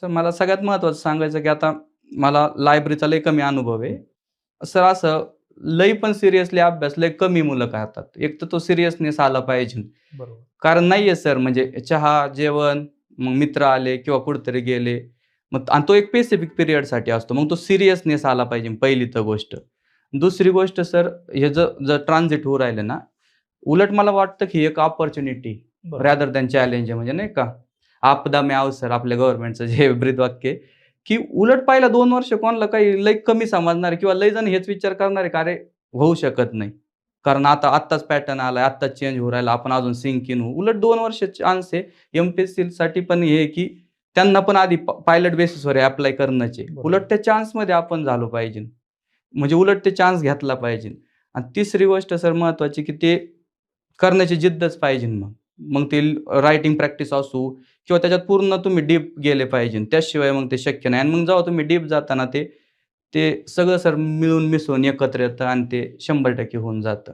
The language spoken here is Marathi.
सर मला सगळ्यात महत्त्वाचं सांगायचं की आता मला लायब्ररीचा लय कमी अनुभव आहे. सर असं लई पण सिरियसली अभ्यास लय कमी मुलं करतात. एक तर तो सिरियसनेस आला पाहिजे. कारण नाही आहे सर म्हणजे चहा जेवण मग मित्र आले किंवा कुठेतरी गेले. मग आणि तो एक स्पेसिफिक पिरियडसाठी असतो. मग तो सिरियसनेस आला पाहिजे पहिली तर गोष्ट. दुसरी गोष्ट सर हे जर जर ट्रान्झिट होऊ राहिलं ना उलट मला वाटतं की एक ऑपॉर्च्युनिटी. रॅदर दॅन चॅलेंज म्हणजे नाही का? आपदा में अवसर आपल्या गव्हर्नमेंटचं जे ब्रीदवाक्य आहे, की उलट पाहिलं दोन वर्ष कोणाला काही लय कमी समजणार किंवा लय जण हेच विचार करणार आहे का अरे होऊ शकत नाही. कारण आता आत्ताच पॅटर्न आलाय आत्ताच चेंज होऊ राहिला आपण अजून सिंक इन होऊ. उलट दोन वर्ष चान्स आहे. एम पी एससाठी पण हे की त्यांना पण आधी पायलट बेसिसवर अप्लाय करण्याचे. उलट त्या चान्समध्ये आपण झालो पाहिजे. म्हणजे उलट ते चान्स घेतला पाहिजे. आणि तिसरी गोष्ट सर महत्वाची की ते करण्याची जिद्दच पाहिजे मग. मग ते रायटिंग प्रॅक्टिस असू किंवा त्याच्यात पूर्ण तुम्ही डीप गेले पाहिजे. त्याशिवाय मग ते शक्य नाही. आणि मग जेव्हा तुम्ही डीप जाताना ते ते सगळं सर मिळून मिसळून एकत्र येतं आणि ते शंभर टक्के होऊन जातं.